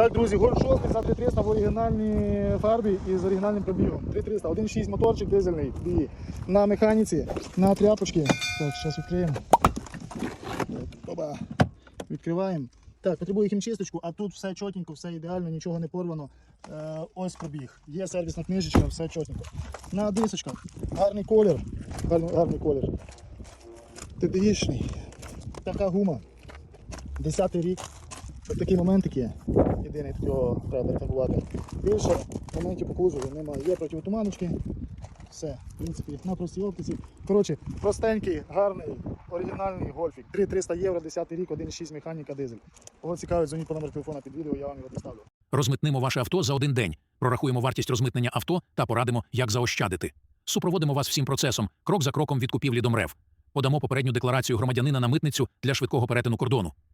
Так, друзі, Golf 6 за 3300 в оригінальній фарбі і з оригінальним пробігом. 3300, 1.6 моторчик дизельний. І на механіці, на тряпочки. Так, зараз відкриємо. Відкриваємо. Так, потребує хімчисточку, а тут все чотенько, все ідеально, нічого не порвано. Е, ось пробіг. Є сервісна книжечка, все чотенько. На дисочках. Гарний колір. Гарний, гарний колір. TDI-шний. Така гума. Десятий рік. Ось такі моментики. Єдиний його треба ретагувати. Більше моментів по немає. Є противотуманочки. Все, в принципі, на простій оптиці. Коротше, простенький, гарний, оригінальний гольфік. 3300 євро, 10 рік, 1.6 механіка дизель. Кого цікавить, дзвоніть по номеру телефона під відео, я вам його доставлю. Розмитнимо ваше авто за один день, прорахуємо вартість розмитнення авто та порадимо, як заощадити. Супроводимо вас всім процесом, крок за кроком від купівлі до МРЕВ. Подамо попередню декларацію громадянина на митницю для швидкого перетину кордону.